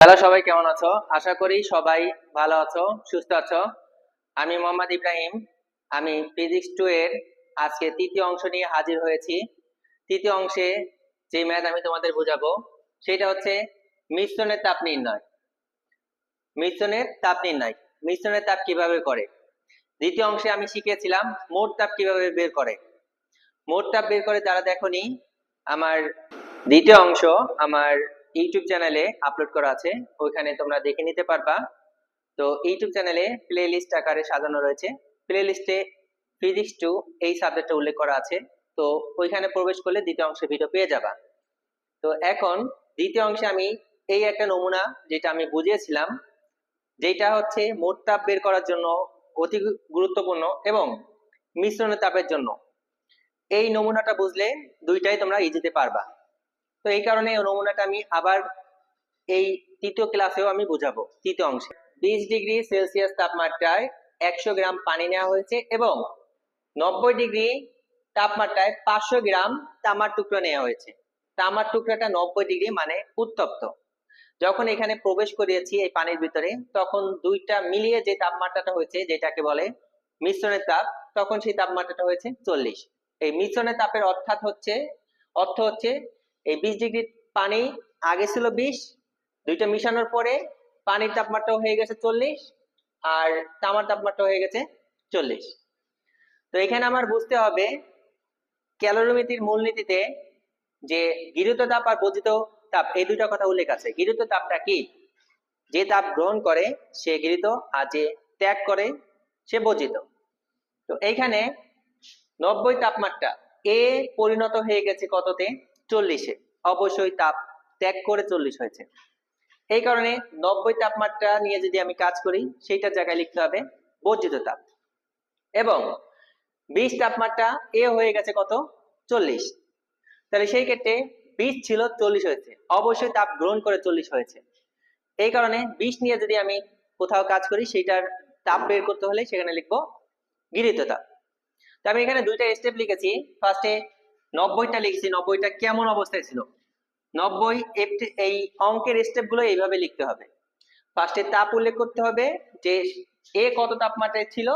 Hello সবাই, কেমন আছো? আশা করি সবাই ভালো আছো, সুস্থ আছো। আমি মোহাম্মদ ইব্রাহিম। আমি ফিজিক্স টু এর আজকে তৃতীয় অংশ নিয়ে হাজির হয়েছি। তৃতীয় অংশে যে ম্যাথ আমি তোমাদের বোঝাবো, সেটা হচ্ছে মিশ্রণের তাপ নির্ণয়। মিশ্রণের তাপ নির্ণয়। মিশ্রণের তাপ কীভাবে করে? দ্বিতীয় অংশে আমি শিখেছিলাম মোট তাপ কীভাবে বের করে। মোট তাপ বের করে যারা দেখোনি আমার দ্বিতীয় অংশ, আমার ইউটিউব চ্যানেলে আপলোড করা আছে। ওইখানে তোমরা দেখে নিতে পারবা। তো ইউটিউব চ্যানেলে প্লে লিস্ট আকারে সাজানো রয়েছে। প্লে লিস্টে ফিজিক্স টু এই সাবজেক্টটা উল্লেখ করা আছে। তো ওইখানে প্রবেশ করলে দ্বিতীয় অংশে ভিডিও পেয়ে যাবা। তো এখন দ্বিতীয় অংশে আমি এই একটা নমুনা যেটা আমি বুঝিয়েছিলাম, যেটা হচ্ছে মোট তাপ বের করার জন্য অতি গুরুত্বপূর্ণ এবং মিশ্রণের তাপের জন্য। এই নমুনাটা বুঝলে দুইটাই তোমরা ইজিতে পারবা। তো এই কারণে এই নমুনাটা আমি আবার এই তৃতীয় ক্লাসেও আমি বুঝাবো, তৃতীয় অংশে। বিশ ডিগ্রি সেলসিয়াস তাপমাত্রায় একশো গ্রাম পানি নেওয়া হয়েছে এবং নব্বই ডিগ্রি তাপমাত্রায় পাঁচশো গ্রাম তামার টুকরো নেওয়া হয়েছে। তামার টুকরাটা নব্বই ডিগ্রি মানে উত্তপ্ত। যখন এখানে প্রবেশ করিয়েছি এই পানির ভিতরে, তখন দুইটা মিলিয়ে যে তাপমাত্রাটা হয়েছে, যেটাকে বলে মিশ্রণের তাপ, তখন সেই তাপমাত্রাটা হয়েছে চল্লিশ। এই মিশ্রণের তাপের অর্থাৎ হচ্ছে, অর্থ হচ্ছে এই বিশ ডিগ্রি পানি আগে ছিল বিশ, দুইটা মিশানোর পরে পানির তাপমাত্রা হয়ে গেছে চল্লিশ আর তামার তাপমাত্রা হয়ে গেছে চল্লিশ। তো এখানে আমার বুঝতে হবে ক্যালোরিমিতির মূলনীতিতে যে গিরিত তাপ আর বর্জিত তাপ, এই দুইটা কথা উল্লেখ আছে। গিরিত তাপটা কি? যে তাপ গ্রহণ করে সে গৃহীত আর যে ত্যাগ করে সে বর্জিত তো এইখানে নব্বই তাপমাত্রা, এ পরিণত হয়ে গেছে কততে? চল্লিশে অবশ্যই তাপ ত্যাগ করে চল্লিশ হয়েছে। এই কারণে নব্বই তাপমাত্রা নিয়ে যদি আমি কাজ করি, সেইটার জায়গায় লিখতে হবে বর্জিত তাপ। এবং বিশ তাপমাত্রা এ হয়ে গেছে কত? চল্লিশ। তাহলে সেই ক্ষেত্রে বিশ ছিল চল্লিশ হয়েছে। অবশ্যই তাপ গ্রহণ করে চল্লিশ হয়েছে। এই কারণে বিশ নিয়ে যদি আমি কোথাও কাজ করি, সেইটার তাপ বের করতে হলে সেখানে লিখব গৃহীত তাপ। তো আমি এখানে দুইটা স্টেপ লিখেছি। ফার্স্টে নব্বইটা লিখেছি, নব্বইটা কেমন অবস্থায় ছিল? নব্বই এই অঙ্কের স্টেপগুলো এইভাবে লিখতে হবে। ফার্স্টে তাপ উল্লেখ করতে হবে যে এ কত তাপমাত্রায় ছিল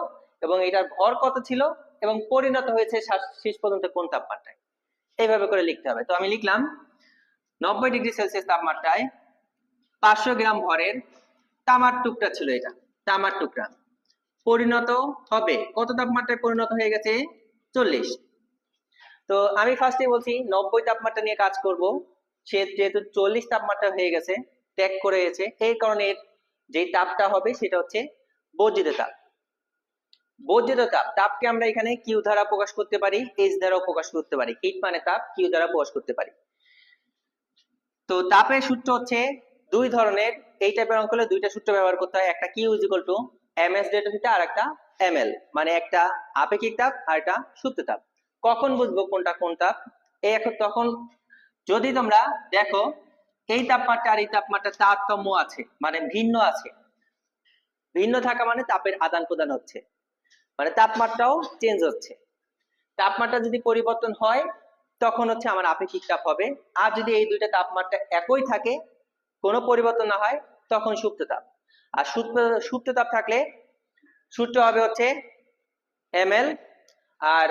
এবং এটার ভর কত ছিল এবং পরিণত হয়েছে শেষ পর্যন্ত কোন তাপমাত্রায়। এইভাবে করে লিখতে হবে। তো আমি লিখলাম, নব্বই ডিগ্রি সেলসিয়াস তাপমাত্রায় পাঁচশো গ্রাম ভরের তামার টুকরা ছিল এটা, তামার টুকরা। পরিণত হবে, কত তাপমাত্রায় পরিণত হয়ে গেছে? চল্লিশ। তো আমি ফার্স্টে বলছি নব্বই তাপমাত্রা নিয়ে কাজ করব। সে যেহেতু চল্লিশ তাপমাত্রা হয়ে গেছে, ত্যাগ করে গেছে, এই কারণে যে তাপটা হবে সেটা হচ্ছে বর্জিত তাপ। বর্জিত তাপ, তাপকে আমরা এখানে কিউ দ্বারা প্রকাশ করতে পারি এইচ দ্বারাও প্রকাশ করতে পারি। হিট মানে তাপ কিউ দ্বারা প্রকাশ করতে পারি। তো তাপের সূত্র হচ্ছে দুই ধরনের, এই টাইপের অঙ্ক হলে দুইটা সূত্র ব্যবহার করতে হয়, একটা Q is equal to M S theta আর একটা এম এল মানে একটা আপেক্ষিক তাপ আর একটা সূত্র তাপ। কখন বুঝব কোনটা কোন তাপ এই তখন যদি তোমরা দেখো, এই তাপমাত্রা আর এই তাপমাত্রা তারতম্য আছে মানে ভিন্ন আছে। ভিন্ন থাকা মানে তাপের আদান প্রদান হচ্ছে। মানে তাপমাত্রাও চেঞ্জ হচ্ছে। তাপমাত্রা যদি পরিবর্তন হয়, তখন হচ্ছে আমার আপেক্ষিক তাপ হবে। আর যদি এই দুইটা তাপমাত্রা একই থাকে, কোনো পরিবর্তন না হয়, তখন সুপ্ত তাপ। আর সুপ্ত সুপ্ত তাপ থাকলে সূত্র হবে হচ্ছে এম আর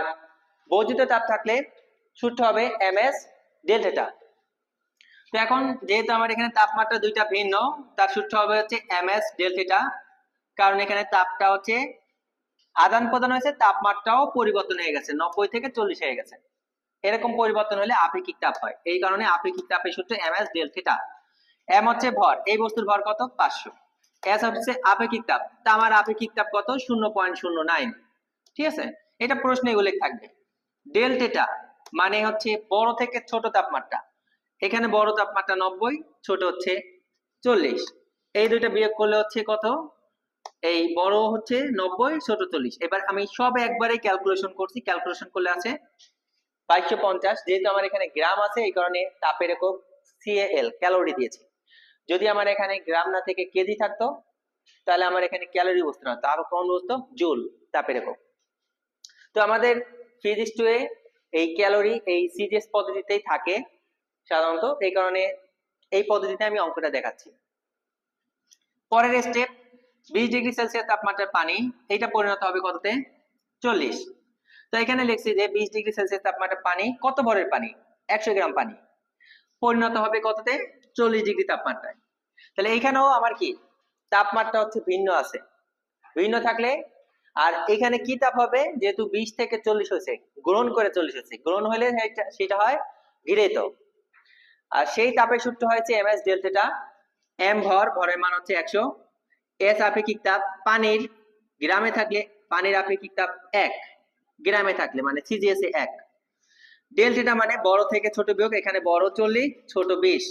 বর্জিত তাপ থাকলে সূত্র হবে এম এস ডেল্টা তো এখন যেহেতু আমার এখানে তাপমাত্রা দুইটা ভিন্ন, তার সূত্র হবে হচ্ছে এম এস ডেল্টা কারণ এখানে তাপটা হচ্ছে আদান প্রদান হয়েছে, তাপমাত্রাও পরিবর্তন হয়ে গেছে, নব্বই থেকে চল্লিশ হয়ে গেছে। এরকম পরিবর্তন হলে আপেক্ষিক তাপ হয়, এই কারণে আপেক্ষিক তাপের সূত্র এম এস ডেল্টা এম হচ্ছে ভর, এই বস্তুর ভর কত? পাঁচশো। এস হচ্ছে আপেক্ষিক তাপ তামার আপেক্ষিক তাপ কত? শূন্য পয়েন্ট শূন্য নাইন। ঠিক আছে? এটা প্রশ্নে উল্লেখ থাকবে। ডেল্টা মানে হচ্ছে বড় থেকে ছোট তাপমাত্রা। এখানে বড় তাপমাত্রা নব্বই, ছোট হচ্ছে চল্লিশ। এই দুইটা বিয়োগ করলে হচ্ছে কত? এই বড় হচ্ছে নব্বই, ছোট চল্লিশ। এবার আমি সব একবারে ক্যালকুলেশন করছি। ক্যালকুলেশন করলে আছে বাইশশো পঞ্চাশ। যেহেতু আমার এখানে গ্রাম আছে, এই কারণে তাপের একক সিএল ক্যালোরি দিয়েছি। যদি আমার এখানে গ্রাম না থেকে কেজি থাকতো, তাহলে আমার এখানে ক্যালোরি বসতো না। তার কোন বসতো? জুল, তাপের একক। তো আমাদের এ এই ক্যালোরি এই সিজিএস পদ্ধতিতেই থাকে সাধারণত। এই কারণে এই পদ্ধতিতে আমি অঙ্কটা দেখাচ্ছি। পরের স্টেপ বিশ ডিগ্রি সেলসিয়াস তাপমাত্রার পানি, এইটা পরিণত হবে কততে? চল্লিশ। তো এখানে লিখছি যে বিশ ডিগ্রি সেলসিয়াস তাপমাত্রার পানি, কত ভরের পানি? একশো গ্রাম পানি। পরিণত হবে কততে? চল্লিশ ডিগ্রি তাপমাত্রায়। তাহলে এইখানেও আমার কি? তাপমাত্রা হচ্ছে ভিন্ন আছে। ভিন্ন থাকলে আর এখানে কি তাপ হবে? যেহেতু বিশ থেকে চল্লিশ হয়েছে, গ্রহণ করে চল্লিশ হয়েছে। গ্রহণ হলে সেটা হয় ঘিরেত আর সেই তাপের সূত্র হয়েছে এম এস ডেল্টাটা। এম ভর, ভরের মান হচ্ছে একশো। এস আপেক্ষিক তাপ পানির গ্রামে থাকলে পানির আপেক্ষিক তাপ এক। গ্রামে থাকলে মানে সিজিএস এক। ডেল্টাটা মানে বড় থেকে ছোট বিয়োগ, এখানে বড় চল্লিশ, ছোট বিশ।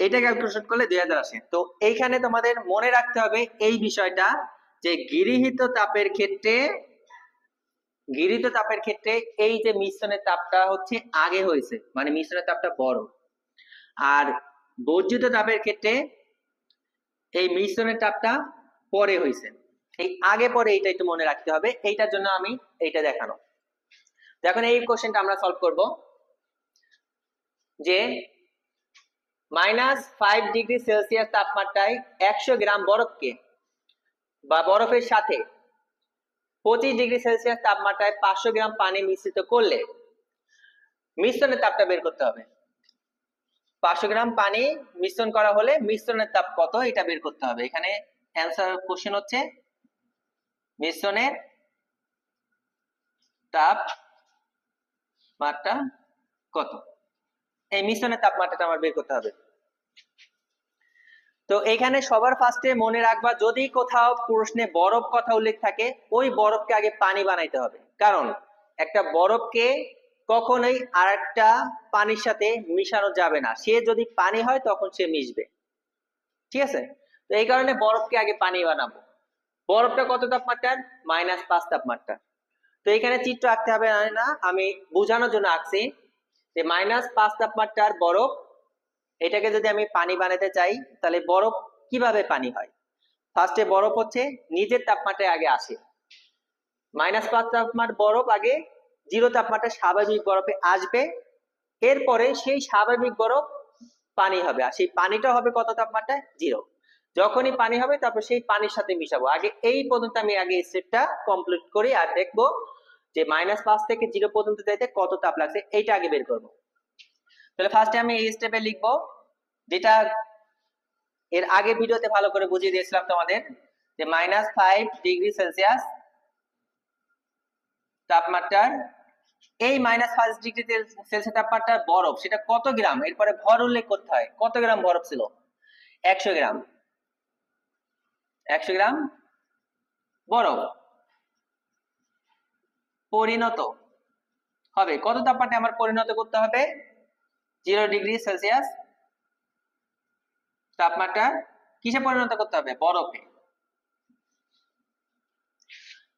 এটা ক্যালকুলেশন করলে দুই হাজার আসে। তো এইখানে তোমাদের মনে রাখতে হবে এই বিষয়টা যে গৃহীত তাপের ক্ষেত্রে, গৃহীত তাপের ক্ষেত্রে এই যে মিশ্রণের তাপটা হচ্ছে আগে হয়েছে মানে মিশ্রণের তাপটা বড়। আর বর্জিত তাপের ক্ষেত্রে এই মিশ্রণের তাপটা পরে হয়েছে। এই আগে পরে এইটা একটু মনে রাখতে হবে, এইটার জন্য আমি এইটা দেখানো। তো এখন এই কোশ্চেনটা আমরা সলভ করব। যে মাইনাস ফাইভ ডিগ্রি সেলসিয়াস তাপমাত্রায় একশো গ্রাম বরফকে বা বরফের সাথে পঁচিশ ডিগ্রি সেলসিয়াস তাপমাত্রায় পাঁচশো গ্রাম পানি মিশ্রিত করলে মিশ্রণের তাপটা বের করতে হবে। পাঁচশো গ্রাম পানি মিশ্রণ করা হলে মিশ্রণের তাপ কত এটা বের করতে হবে। এখানে অ্যান্সার কোশ্চেন হচ্ছে মিশ্রণের তাপ মাত্রা কত? এই মিশ্রণের তাপমাত্রাটা আমার বের করতে হবে। তো এখানে সবার ফার্স্টে মনে রাখবা, যদি কোথাও প্রশ্নে বরফ কথা উল্লেখ থাকে, ওই বরফকে আগে পানি বানাইতে হবে। কারণ একটা বরফকে কখনোই আর একটা পানির সাথে মিশানো যাবে না। সে যদি পানি হয়, তখন সে মিশবে। ঠিক আছে? তো এই কারণে বরফকে আগে পানি বানাবো। বরফটা কত তাপমাত্রার? মাইনাস পাঁচ তাপমাত্রা তো এখানে চিত্র আঁকতে হবে না, আমি বোঝানোর জন্য আঁকছি যে মাইনাস পাঁচ তাপমাত্রার বরফ এটাকে যদি আমি পানি বানাতে চাই, তাহলে বরফ কীভাবে পানি হয়? ফার্স্টে বরফ হচ্ছে নিজের তাপমাত্রায় আগে আসে। মাইনাস পাঁচ তাপমাত্রার বরফ আগে জিরো তাপমাত্রা স্বাভাবিক বরফে আসবে। এরপরে সেই স্বাভাবিক বরফ পানি হবে, আর সেই পানিটা হবে কত তাপমাত্রায়? জিরো যখনই পানি হবে, তারপর সেই পানির সাথে মিশাবো। আগে এই পর্যন্ত আমি আগে স্টেপটা কমপ্লিট করি, আর দেখব যে মাইনাস পাঁচ থেকে জিরো পর্যন্ত যাইতে কত তাপ লাগছে, এইটা আগে বের করব। তাহলে ফার্স্টে আমি এই স্টেপে লিখব, যেটা এর আগে ভিডিওতে ভালো করে বুঝিয়ে দিয়েছিলাম তোমাদের, যে মাইনাস ফাইভ ডিগ্রি সেলসিয়াস তাপমাত্রার, এই মাইনাস ফাইভ ডিগ্রি সেলসিয়াস তাপমাত্রার বরফ, সেটা কত গ্রাম? এরপরে ভর উল্লেখ করতে হয়, কত গ্রাম বরফ ছিল? একশো গ্রাম। একশো গ্রাম বরফ। পরিণত। হবে। কত তাপমাত্রায় আমার পরিণত করতে হবে? জিরো ডিগ্রি সেলসিয়াস তাপমাত্রা কিসে পরিণত করতে হবে? বরফে।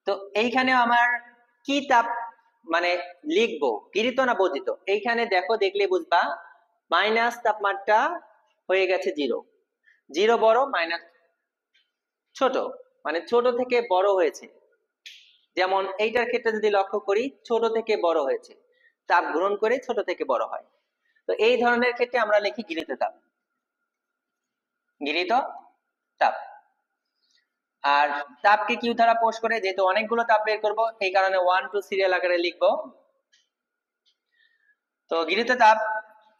তো এইখানে আমার কি তাপ মানে লিখব? গৃহীত না বর্জিত এইখানে দেখো, দেখলে বুঝবা, মাইনাস তাপমাত্রা হয়ে গেছে জিরো। জিরো বড়, মাইনাস ছোট। মানে ছোট থেকে বড় হয়েছে। যেমন এইটার ক্ষেত্রে যদি লক্ষ্য করি, ছোট থেকে বড় হয়েছে। তাপ গ্রহণ করে ছোট থেকে বড় হয়। তো এই ধরনের ক্ষেত্রে আমরা লিখি গৃহীত তাপ। গৃহীত তাপ। আর তাপকে কিউ দ্বারা পোষ করে, যেহেতু অনেকগুলো তাপ বের করব এই কারণে ওয়ান টু সিরিয়াল আকারে লিখব। তো গৃহীত তাপ,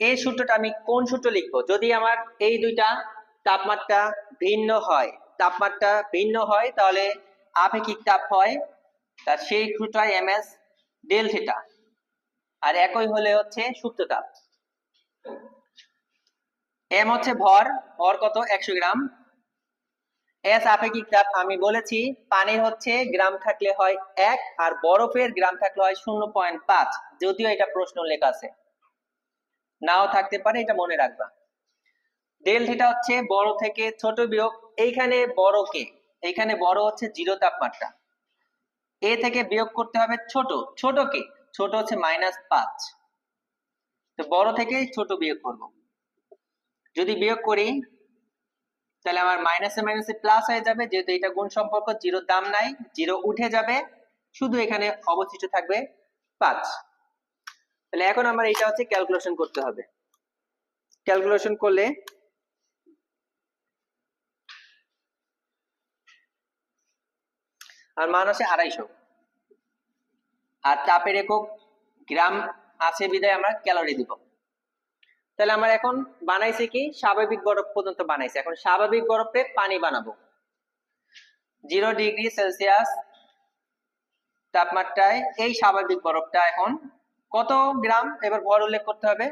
এই সূত্রটা আমি কোন সূত্র লিখব? যদি আমার এই দুইটা তাপমাত্রা ভিন্ন হয়, তাপমাত্রা ভিন্ন হয়, তাহলে আপেক্ষিক তাপ হয় তার সেই সূত্র এম এস ডেল থিটা আর একই হলে হচ্ছে সুপ্ত তাপ। এম হচ্ছে ভর ভর কত? একশো গ্রাম। এস আপেক্ষিক তাপ, আমি বলেছি পানির হচ্ছে গ্রাম থাকলে হয় এক, আর বরফের গ্রাম থাকলে হয় শূন্য পয়েন্ট পাঁচ। যদিও এটা প্রশ্ন লেখা আছে। নাও থাকতে পারে, এটা মনে রাখবা। ডেল থিটা হচ্ছে বড় থেকে ছোট বিয়োগ, এইখানে বড় কে? এইখানে বড় হচ্ছে জিরো তাপমাত্রা। এ থেকে বিয়োগ করতে হবে ছোট। ছোট কে? ছোট হচ্ছে মাইনাস পাঁচ। তো বড় থেকে ছোট বিয়োগ করব। যদি বিয়োগ করি, তাহলে আমার মাইনাসে মাইনাসে প্লাস হয়ে যাবে, যেহেতু এটা গুণ সম্পর্ক জিরো দাম নাই জিরো উঠে যাবে, শুধু এখানে অবশিষ্ট থাকবে পাঁচ। তাহলে এখন আমার এটা হচ্ছে ক্যালকুলেশন করতে হবে। ক্যালকুলেশন করলে আর মান আছে আড়াইশো। আর তাপের একক, গ্রাম আছে বিদায় আমরা ক্যালোরি দিব। তাহলে আমরা এখন বানাইছি কি? স্বাভাবিক বরফ পর্যন্ত বানাইছি। এখন স্বাভাবিক বরফে পানি বানাবো। জিরো ডিগ্রি সেলসিয়াস তাপমাত্রায় এই স্বাভাবিক বরফটা এখন কত গ্রাম? এবার ভর উল্লেখ করতে হবে।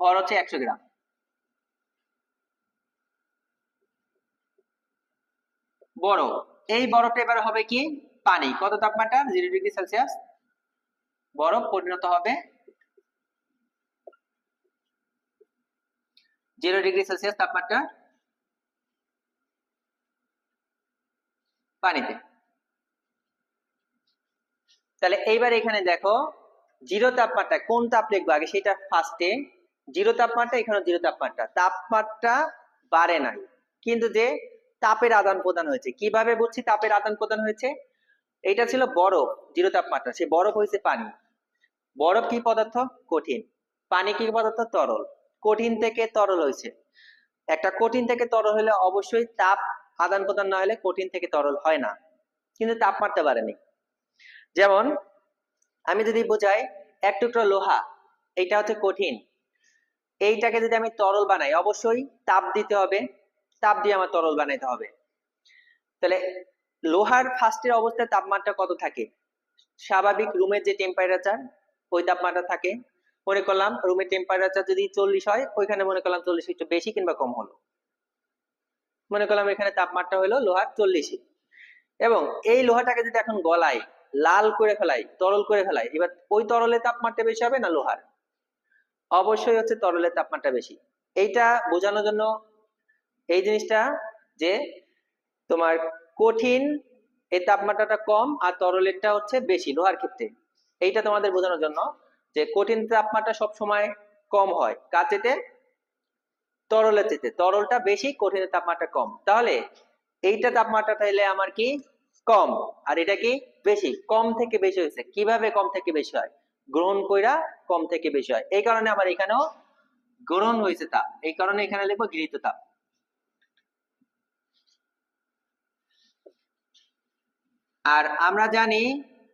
ভর হচ্ছে একশো গ্রাম। বরফ, এই বরফটা এবার হবে কি? পানি। কত তাপমাত্রা? জিরো ডিগ্রি সেলসিয়াস বরফ পরিণত হবে জিরো ডিগ্রি সেলসিয়াস তাপমাত্রা পানিতে। তাহলে এইবার এখানে দেখো, জিরো তাপমাত্রা কোন তাপ লিখব আগে? সেটা ফার্স্টে জিরো তাপমাত্রা এখানে জিরো তাপমাত্রা। তাপমাত্রা বাড়ে নাই। কিন্তু যে তাপের আদান প্রদান হয়েছে, কীভাবে বুঝছি তাপের আদান প্রদান হয়েছে? এটা ছিল বরফ, জিরো তাপমাত্রা। সে বরফ হয়েছে পানি। বরফ কি পদার্থ? কঠিন। পানি কি পদার্থ? তরল। কঠিন থেকে তরল হয়েছে। একটা কঠিন থেকে তরল হলে অবশ্যই তাপ আদান প্রদান না হলে কঠিন থেকে তরল হয় না। কিন্তু তাপমাত্রা বাড়েনি যেমন, আমি যদি বোঝাই, এক টুকরো লোহা এইটা হচ্ছে কঠিন। এইটাকে যদি আমি তরল বানাই, অবশ্যই তাপ দিতে হবে, তাপ দিয়ে আমার তরল বানাইতে হবে। তাহলে লোহার ফার্স্টের অবস্থায় তাপমাত্রা কত থাকে? স্বাভাবিক রুমের যে টেম্পারেচার ওই তাপমাত্রা থাকে। মনে করলাম রুমের টেম্পারেচার যদি চল্লিশ হয়, ওইখানে মনে করলাম চল্লিশ একটু বেশি কিংবা কম হলো। মনে করলাম এখানে তাপমাত্রা হলো লোহার চল্লিশে এবং এই লোহাটাকে যদি এখন গলাই লাল করে ফেলাই, তরল করে ফেলাই, এবার ওই তরলের তাপমাত্রা বেশি হবে না লোহার? অবশ্যই হচ্ছে তরলের তাপমাত্রা বেশি। এইটা বোঝানোর জন্য এই জিনিসটা যে তোমার কঠিন এই তাপমাত্রাটা কম আর তরলেরটা হচ্ছে বেশি লোহার ক্ষেত্রে। এইটা তোমাদের বোঝানোর জন্য। যে কঠিন তাপমাত্রা সব সময় কম হয়। কার চেতে তরলের চেতে তরলটা বেশি, কঠিনের তাপমাত্রা কম। তাহলে এইটা তাপমাত্রা তাইলে আমার কি? কম। আর এটা কি? বেশি। কম থেকে বেশি হয়েছে। কীভাবে কম থেকে বেশি হয়? গ্রহণ কইরা কম থেকে বেশি হয়। এই কারণে আমার এখানেও গ্রহণ হয়েছে তাপ। এই কারণে এখানে লিখব গৃহীত তাপ। আর আমরা জানি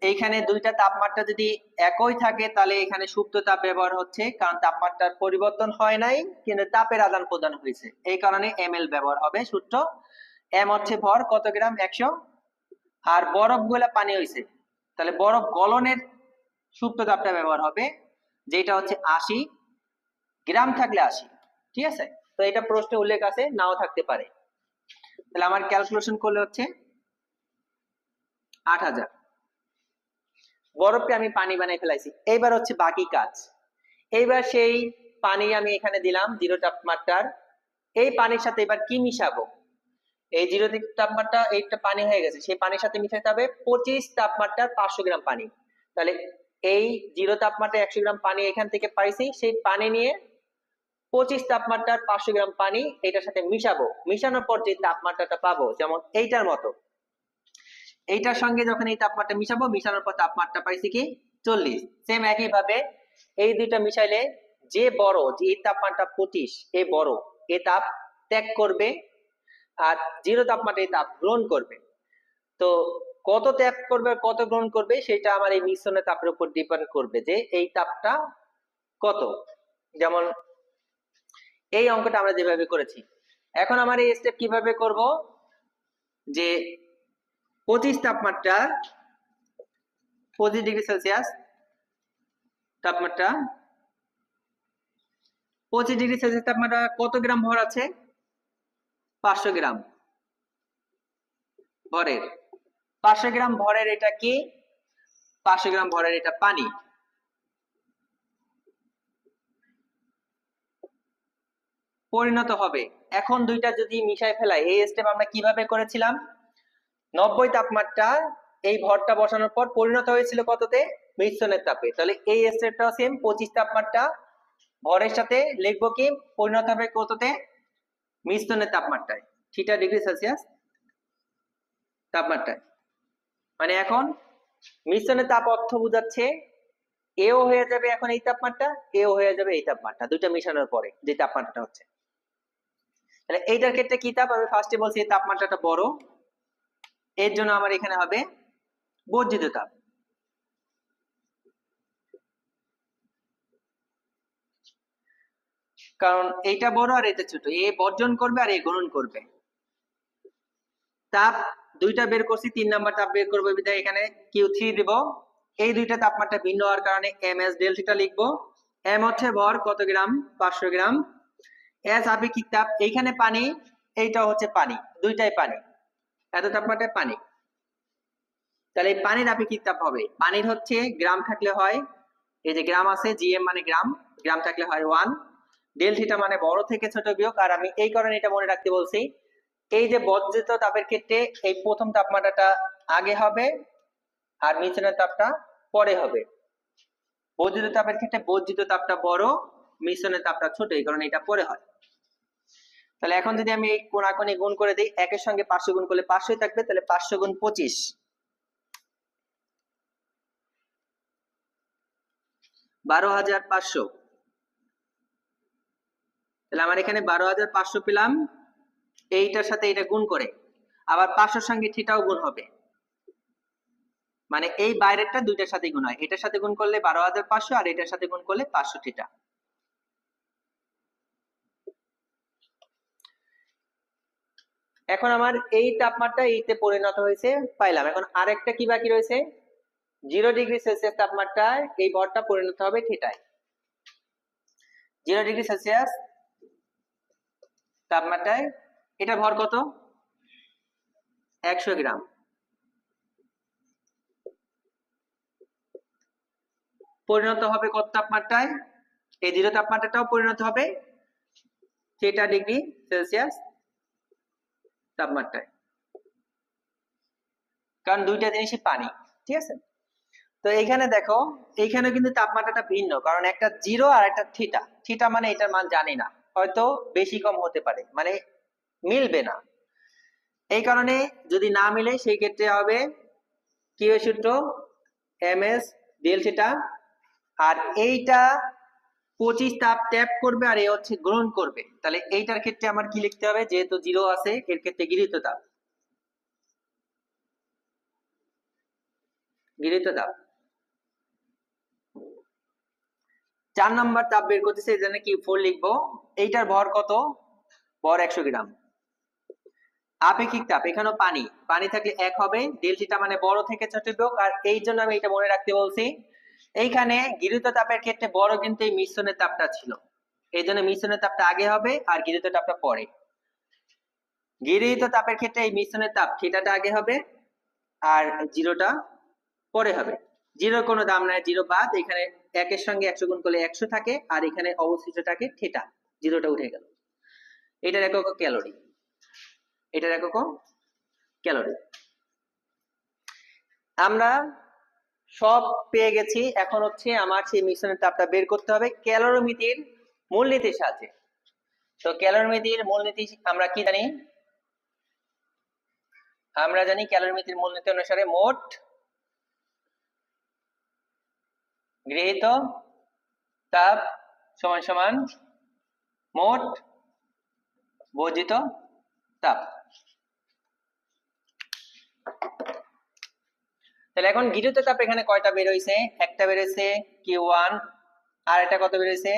এইখানে দুইটা তাপমাত্রা যদি একই থাকে, তাহলে এখানে সুপ্ত তাপ ব্যবহার হচ্ছে, কারণ তাপমাত্রার পরিবর্তন হয় নাই, কিন্তু তাপের আদান প্রদান হয়েছে। এই কারণে এম ব্যবহার হবে সূত্র এম হচ্ছে ভর, কত গ্রাম? একশো। আর বরফগুলা পানি হয়েছে, তাহলে বরফ গলনের সুপ্ত তাপটা ব্যবহার হবে, যেটা হচ্ছে আশি। গ্রাম থাকলে আশি, ঠিক আছে? তো এটা প্রশ্নে উল্লেখ আছে, নাও থাকতে পারে। তাহলে আমার ক্যালকুলেশন করলে হচ্ছে আট হাজার। বরফকে আমি পানি বানাই ফেলাইছি। এইবার হচ্ছে বাকি কাজ। এইবার সেই পানি আমি এখানে দিলাম, জিরো তাপমাত্রার। এই পানির সাথে এবার কি মিশাবো? এই জিরো তাপমাত্রা, এইটা পানি হয়ে গেছে। সেই পানির সাথে মিশাতে হবে পঁচিশ তাপমাত্রার পাঁচশো গ্রাম পানি। তাহলে এই জিরো তাপমাত্রা একশো গ্রাম পানি এখান থেকে পাইছি। সেই পানি নিয়ে পঁচিশ তাপমাত্রার পাঁচশো গ্রাম পানি এটার সাথে মিশাবো। মিশানোর পর যে তাপমাত্রাটা পাবো, যেমন এইটার মতো। এইটার সঙ্গে যখন এই তাপমাত্রা মিশাবো, মিশানোর পর তাপমাত্রা পাইছি কি? চল্লিশ। সেম একই ভাবে এই দুইটা মিশাইলে যে বড়, যে এই তাপমাত্রা পঁচিশ, এ বড়, এ তাপ ত্যাগ করবে আর জিরো তাপমাত্রা এই তাপ গ্রহণ করবে। তো কত ত্যাগ করবে, কত গ্রহণ করবে, সেটা আমার এই মিশ্রণের তাপের উপর ডিপেন্ড করবে যে এই তাপটা কত। যেমন এই অঙ্কটা আমরা যেভাবে করেছি। এখন আমার এই স্টেপ কীভাবে করব? যে পঁচিশ তাপমাত্রা পঁচিশ ডিগ্রি সেলসিয়াস তাপমাত্রা পঁচিশ ডিগ্রি সেলসিয়াস তাপমাত্রা কত গ্রাম ভর আছে? পাঁচশো গ্রাম ভরের। পাঁচশো গ্রাম ভরের এটা কি? পাঁচশো গ্রাম ভরের এটা পানি। পরিণত হবে। এখন দুইটা যদি মিশাই ফেলাই, এই স্টেপ আমরা কীভাবে করেছিলাম? নব্বই তাপমাত্রা এই ভরটা বসানোর পর পরিণত হয়েছিল কততে? মিশ্রণের তাপে। তাহলে এই স্টেপটাও সেম পঁচিশ তাপমাত্রা ভরের সাথে লিখব কি? পরিণত হবে কততে? মিশ্রণের তাপমাত্রায়। থিটা ডিগ্রি সেলসিয়াস তাপমাত্রায়। মানে এখন মিশ্রণের তাপ অর্থ বোঝাচ্ছে এও হয়ে যাবে এখন এই তাপমাত্রা এও হয়ে যাবে এই তাপমাত্রা। দুইটা মিশানোর পরে যে তাপমাত্রাটা হচ্ছে। তাহলে এইটার ক্ষেত্রে কি তাপ? আমি ফার্স্টে বলছি তাপমাত্রাটা বড়। এর জন্য আমার এখানে হবে বর্জিত তাপ। কারণ এইটা বড় আর এটা ছোট। এ বর্জন করবে আর এ গ্রহণ করবে। তাপ দুইটা বের করছি, তিন নাম্বার তাপ বের করব বিধায় এখানে কিউ থ্রি দিব। এই দুইটা তাপমাত্রা ভিন্ন হওয়ার কারণে এম এস ডেল্টা লিখব। এম হচ্ছে ভর, কত গ্রাম? পাঁচশো গ্রাম। এস আপেক্ষিক তাপ? এইখানে পানি এইটা হচ্ছে পানি, দুইটাই পানি। এত তাপমাত্রায় পানি। তাহলে পানির আপেক্ষিক তাপ হবে। পানির হচ্ছে গ্রাম থাকলে হয়, এই যে গ্রাম আছে জিএম মানে গ্রাম গ্রাম থাকলে হয় ওয়ান ডেল থিটা মানে বড় থেকে ছোট বিয়োগ, আর আমি এই কারণে এটা মনে রাখতে বলছি, এই যে বর্জিত তাপের ক্ষেত্রে এই প্রথম তাপমাত্রাটা আগে হবে, আর মিশ্রণের তাপটা পরে হবে। বর্জিত তাপের ক্ষেত্রে বর্জিত তাপটা বড়, মিশ্রণের তাপটা ছোট, এই কারণে এটা পরে হয়। তাহলে এখন যদি আমি এই কোনাকুনি গুণ করে দিই, একের সঙ্গে পাঁচশো গুণ করলে পাঁচশোই থাকবে, তাহলে পাঁচশো গুণ পঁচিশ। বারো হাজার পাঁচশো। তাহলে আমার এখানে বারো হাজার পাঁচশো পেলাম, এইটার সাথে এটা গুণ করে। আবার পাঁচশোর সঙ্গে থিটাও গুণ হবে। মানে এই বাইরেরটা দুইটার সাথে গুণ হয়। এটার সাথে গুণ করলে বারো হাজার পাঁচশো আর এটার সাথে গুণ করলে পাঁচশো থিটা। এখন আমার এই তাপমাত্রা এইতে পরিণত হয়েছে, পাইলাম। এখন আরেকটা কি বাকি রয়েছে? জিরো ডিগ্রি সেলসিয়াস তাপমাত্রায় এই ভরটা পরিণত হবে থিটায়। জিরো ডিগ্রি সেলসিয়াস তাপমাত্রায়, এটা ভর কত? একশো গ্রাম। পরিণত হবে কত তাপমাত্রায়? এই জিরো তাপমাত্রাটাও পরিণত হবে থিটা ডিগ্রি সেলসিয়াস তাপমাত্রায়। কারণ দুইটা জিনিসই পানি, ঠিক আছে? তো এইখানে দেখো এইখানে কিন্তু তাপমাত্রাটা ভিন্ন, কারণ একটা জিরো আর একটা থিটা। থিটা মানে এটার মান জানি না, হয়তো বেশি কম হতে পারে মানে মিলবে না। এই কারণে যদি না মিলে, সেই ক্ষেত্রে হবে কি সূত্র? M S del theta. আর এইটা পঁচিশ তাপ ট্যাপ করবে আর এ হচ্ছে গ্রহণ করবে। তাহলে এইটার ক্ষেত্রে আমার কি লিখতে হবে? যেহেতু জিরো আছে, এর ক্ষেত্রে গৃহীত তাপ গৃহীত তাপ চার নম্বর তাপ বের করতেছে, এই জন্য কি ফোর লিখব? এইটার ভর কত? ভর একশো গ্রাম। আপেক্ষিক তাপ, এখানেও পানি। পানি থাকলে এক হবে ডেলটিটা মানে বড় থেকে ছোট বিয়োগ, আর এই জন্য আমি এটা মনে রাখতে বলছি এইখানে গৃহীত তাপের ক্ষেত্রে বড় কিন্তু এই মিশ্রণের তাপটা ছিল। এই জন্য মিশ্রণের তাপটা আগে হবে আর গৃহীত তাপটা পরে। গৃহীত তাপের ক্ষেত্রে এই মিশ্রণের তাপ থিটাটা আগে হবে আর জিরোটা পরে হবে। জিরোর কোনো দাম নাই, জিরো বাদ। এখানে একের সঙ্গে একশো গুণ করলে একশো থাকে আর এখানে অবশিষ্ট থাকে থিটা, জিরোটা উঠে গেল। এটার একক ক্যালোরি। এটার একক ক্যালোরি। আমরা সব পেয়ে গেছি। এখন হচ্ছে আমার সেই মিশ্রণের তাপটা বের করতে হবে। ক্যালোরিমিতির মূলনীতির সাহায্যে। তো ক্যালোরিমিতির মূলনীতি আমরা কি জানি? আমরা জানি ক্যালোরিমিতির মূলনীতি অনুসারে মোট গৃহীত তাপ সমান সমান মোট বর্জিত তাপ। তাহলে এখন গৃহীত তাপ এখানে কয়টা বের হয়েছে একটা বেরোছে কিউ ওয়ান আর একটা কত বেরোছে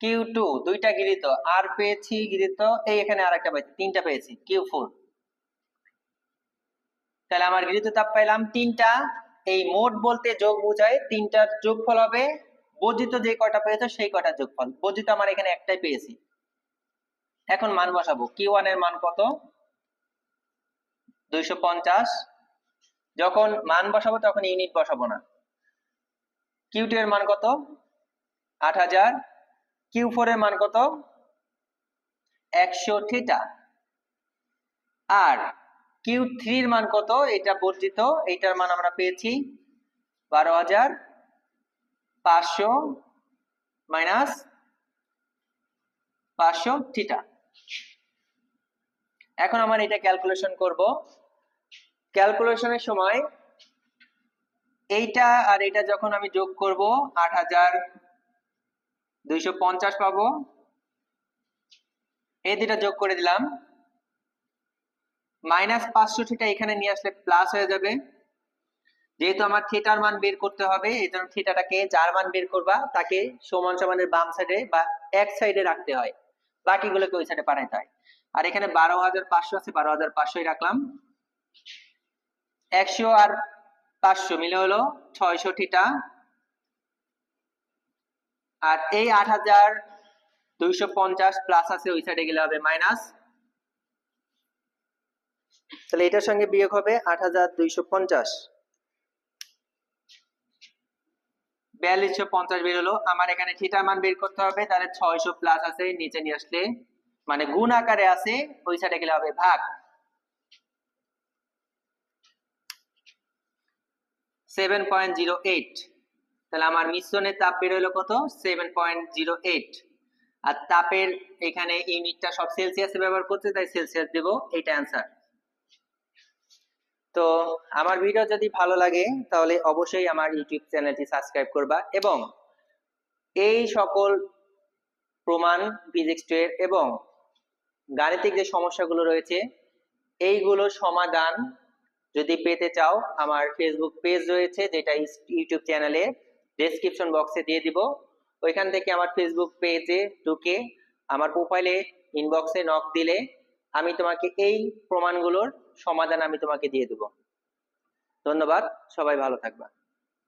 কিউ টু দুইটা গৃহীত আর পেয়েছি গৃহীত এই এখানে আর একটা পেয়েছি, তিনটা পেয়েছি কিউ ফোর তাহলে আমার গৃহীত তাপ পাইলাম তিনটা। এই মোট বলতে যোগ বোঝায় তিনটার যোগফল হবে বর্জিত যে কয়টা পেয়েছে সেই কয়টা যোগফল। বর্জিত আমার এখানে একটাই পেয়েছি। এখন মান বসাবো। কিউ ওয়ানের মান কত? দুইশো পঞ্চাশ। যখন মান বসাবো তখন ইউনিট বসাবো না। কিউ এর মান কত? আট হাজার। কিউ ফোর এর মান কত? একশো থিটা আর কিউ থ্রির মান কত? এটা বর্জিত। এইটার মান আমরা পেয়েছি বারো হাজার। পাঁচশো মাইনাস পাঁচশো থিটা এখন আমার এটা ক্যালকুলেশন করব। ক্যালকুলেশনের সময় এইটা আর এটা যখন আমি যোগ করব, আট হাজার দুইশো পঞ্চাশ পাবো। এই দুটা যোগ করে দিলাম। মাইনাস পাঁচশো থিটা এখানে নিয়ে আসলে প্লাস হয়ে যাবে। যেহেতু আমার থিটার মান বের করতে হবে, এই জন্য থিটাটাকে যার মান বের করবা, তাকে সমান সমানের বাম সাইডে বা এক সাইডে রাখতে হয়। বাকিগুলোকে ওই সাইডে পাঠাইতে হয়। আর এখানে বারো হাজার পাঁচশো আছে, বারো হাজার পাঁচশোই রাখলাম। একশো আর পাঁচশো মিলে হলো ছয়শো আর এই আট হাজার দুইশো পঞ্চাশ প্লাস আছে, ওই সাইডে গেলে হবে মাইনাস তাহলে এটার সঙ্গে বিয়োগ হবে আট হাজার দুইশো পঞ্চাশ। বিয়াল্লিশশো পঞ্চাশ বের হলো। আমার এখানে থিটার মান বের করতে হবে, তাহলে ছয়শো প্লাস আছে, নিচে নিয়ে আসলে। মানে গুণ আকারে আছে, ওই সাইডে গেলে হবে ভাগ। সেভেন পয়েন্ট জিরো এইট তাহলে আমার মিশ্রণের তাপ বের হলো কত? সেভেন পয়েন্ট জিরো এইট আর তাপের এখানে ইউনিটটা সব সেলসিয়াসে ব্যবহার করছে, তাই সেলসিয়াস দেবো এইটা অ্যান্সার। তো আমার ভিডিও যদি ভালো লাগে, তাহলে অবশ্যই আমার ইউটিউব চ্যানেলটি সাবস্ক্রাইব করবা এবং এই সকল প্রমাণ ফিজিক্স এর এবং গাণিতিক যে সমস্যাগুলো রয়েছে, এইগুলো সমাধান যদি পেতে চাও, আমার ফেসবুক পেজ রয়েছে, যেটা ইউটিউব চ্যানেলে ডেসক্রিপশন বক্সে দিয়ে দিব। ওইখান থেকে আমার ফেসবুক পেজে ঢুকে আমার প্রোফাইলে ইনবক্সে নক দিলে আমি তোমাকে এই প্রমাণগুলোর সমাধান আমি তোমাকে দিয়ে দেব। ধন্যবাদ, সবাই ভালো থাকবা।